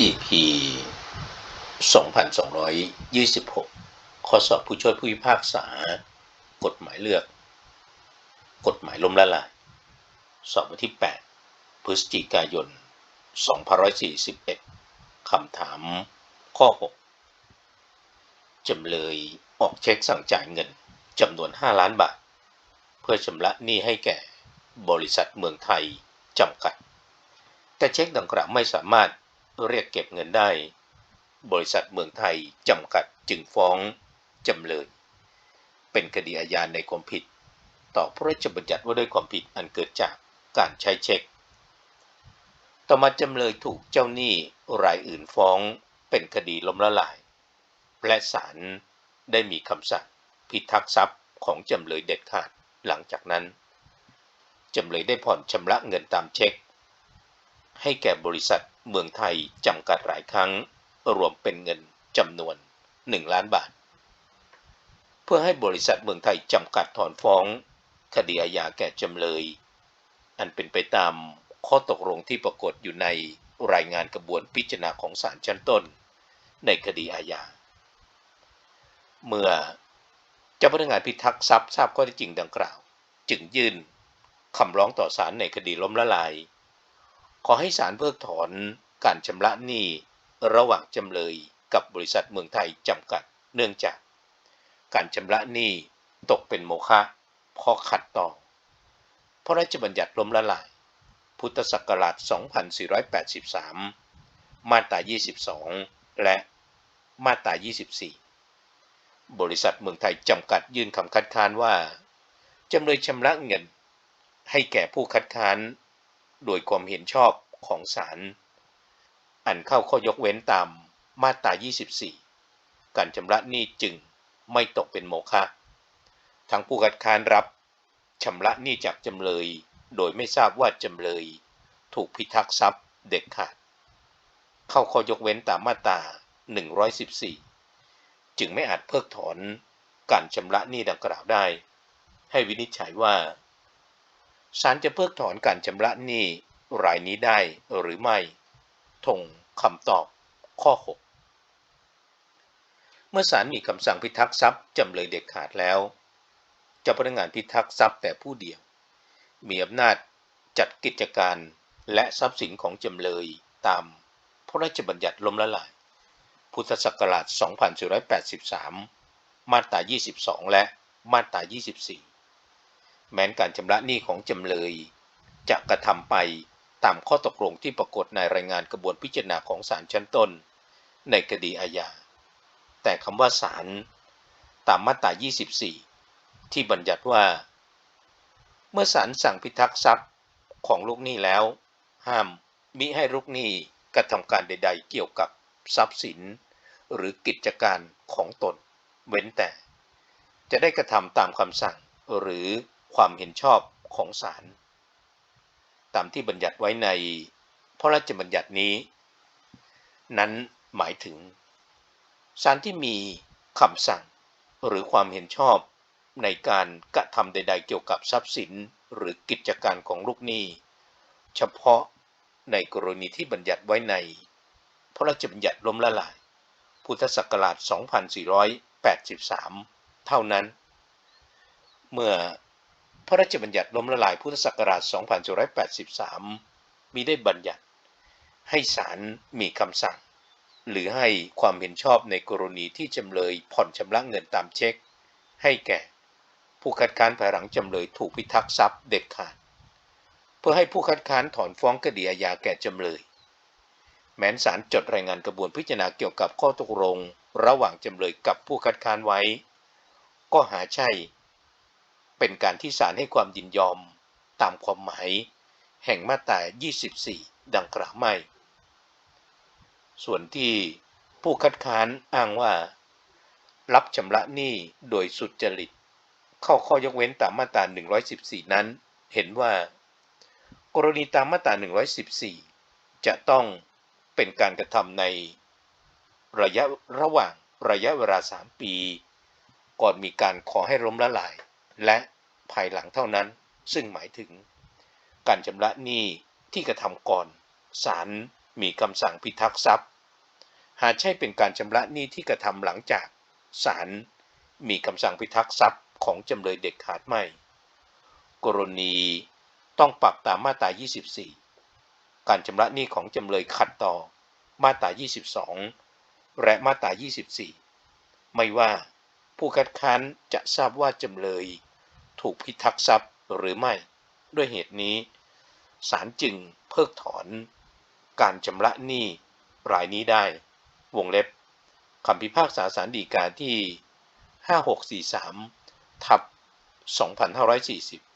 EP 2226 ข้อสอบผู้ช่วยผู้พิพากษา กฎหมายเลือก กฎหมายล้มละลาย สอบวันที่ 8 พฤศจิกายน 2541 คำถาม ข้อ 6 จำเลยออกเช็คสั่งจ่ายเงินจำนวน 5 ล้านบาท เพื่อชำระหนี้ให้แก่บริษัทเมืองไทยจำกัด แต่เช็คดังกล่าวไม่สามารถ เรียกเก็บเงินได้ บริษัทเมืองไทยจำกัดจึงฟ้องจำเลย เป็นคดีอาญาในความผิด ต่อพระราชบัญญัติว่าด้วยความผิดอันเกิดจากการใช้เช็ค ต่อมาจำเลยถูกเจ้าหนี้รายอื่นฟ้องเป็นคดีล้มละลาย และศาลได้มีคำสั่งพิทักษ์ทรัพย์ของจำเลยเด็ดขาดหลังจากนั้น จำเลยได้ผ่อนชำระเงินตามเช็ค ให้แก่บริษัทเมืองไทยจำกัดหลายครั้ง รวมเป็นเงินจำนวน 1 ล้านบาท เพื่อให้บริษัทเมืองไทยจำกัดถอนฟ้อง คดีอาญาแก่จำเลย อันเป็นไปตามข้อตกลงที่ปรากฏอยู่ในรายงานกระบวนพิจารณาของศาลชั้นต้น ในคดีอาญา เมื่อเจ้าพนักงานพิทักษ์ทรัพย์ทราบข้อเท็จจริงดังกล่าว จึงยื่นคำร้องต่อศาลในคดีล้มละลาย ขอให้ศาลเพิกถอนการชำระหนี้ระหว่างจำเลยกับบริษัทเมืองไทยจำกัด เนื่องจาก การชำระหนี้ตกเป็นโมฆะเพราะขัดต่อพระราชบัญญัติล้มละลาย พุทธศักราช 2483 มาตรา 22 และมาตรา 24 บริษัทเมืองไทยจำกัดยื่นคำคัดค้านว่าจำเลยชำระเงิน ให้แก่ผู้คัดค้าน โดยความเห็นชอบของศาลอันเข้าข้อยกเว้นตามมาตรา 24 การชำระหนี้จึงไม่ตกเป็นโมฆะทั้งผู้คัดค้านรับชำระหนี้จากจำเลย โดยไม่ทราบว่าจำเลย ถูกพิทักษ์ทรัพย์เด็ดขาด เข้าข้อยกเว้นตามมาตรา 114 จึงไม่อาจเพิกถอนการชำระหนี้ดังกล่าวได้ ให้วินิจฉัยว่า ศาลจะเพิกถอนการชำระหนี้รายนี้ได้หรือไม่ทงคำตอบข้อ 6 เมื่อศาลมีคำสั่งพิทักษ์ทรัพย์จำเลยเด็ดขาดแล้วจ้าพนักงานพิทักษ์ทรัพย์แต่ผู้เดียว มีอำนาจจัดกิจการและทรัพย์สินของจำเลยตามพระราชบัญญัติล้มละลาย พุทธศักราช 2483 มาตรา 22 และมาตรา 24 แม้นการชำระหนี้ของจำเลย จะกระทำไปตามข้อตกลงที่ปรากฏในรายงานกระบวนพิจารณาของศาลชั้นต้น ในคดีอาญา แต่คำว่าศาลตามมาตรา 24 ที่บัญญัติว่า เมื่อศาลสั่งพิทักษ์ทรัพย์ของลูกหนี้แล้ว ห้ามมิให้ลูกหนี้กระทำการใด ๆ เกี่ยวกับทรัพย์สิน หรือกิจการของตน เว้นแต่ จะได้กระทำตามคำสั่งหรือ ความเห็นชอบของศาลตามที่บัญญัติไว้ในพระราชบัญญัตินี้ นั้นหมายถึงศาลที่มีคำสั่งหรือความเห็นชอบในการกระทำใด ๆ เกี่ยวกับทรัพย์สินหรือกิจการของลูกหนี้ เฉพาะในกรณีที่บัญญัติไว้ใน พระราชบัญญัติล้มละลาย พุทธศักราช 2483 เท่านั้น เมื่อ พระราชบัญญัติล้มละลายพุทธศักราช 2483 มีได้บัญญัติ ให้ศาลมีคำสั่ง หรือให้ความเห็นชอบในกรณีที่จำเลยผ่อนชำระเงินตามเช็ค ให้แก่ ผู้คัดค้านภายหลังจำเลยถูกพิทักษ์ทรัพย์เด็ดขาด เพื่อให้ผู้คัดค้านถอนฟ้องคดีอาญาแก่จำเลย แม้นศาลจดรายงานกระบวนพิจารณาเกี่ยวกับข้อตกลง ระหว่างจำเลยกับผู้คัดค้านไว้ ก็หาใช่ เป็นการที่ศาลให้ความยินยอมตามความหมาย แห่งมาตรา 24 ดังกล่าวไม่ ส่วนที่ผู้คัดค้านอ้างว่า รับชำระหนี้โดยสุจริต เข้าข้อยกเว้นตามมาตรา 114 นั้น เห็นว่า กรณีตามมาตรา 114 จะต้องเป็นการกระทำในระยะระหว่างระยะเวลา 3 ปี ก่อนมีการขอให้ล้มละลาย และภายหลังเท่านั้น ซึ่งหมายถึง การชำระหนี้ที่กระทำก่อนศาลมีคำสั่งพิทักษ์ทรัพย์ หากใช่เป็นการชำระหนี้ที่กระทำหลังจากศาลมีคำสั่งพิทักษ์ทรัพย์ของจำเลยเด็ดขาดไม่ กรณีต้องปรับตามมาตรา 24 การชำระหนี้ของจำเลยขัดต่อมาตรา 22 และมาตรา 24 ไม่ว่า ผู้คัดค้านจะทราบว่าจำเลย ถูกพิทักษ์ทรัพย์หรือไม่ ด้วยเหตุนี้ศาลจึงเพิกถอน การชำระหนี้รายนี้ได้ วงเล็บคำพิพากษาศาลฎีกาที่ 5643 ทับ 2540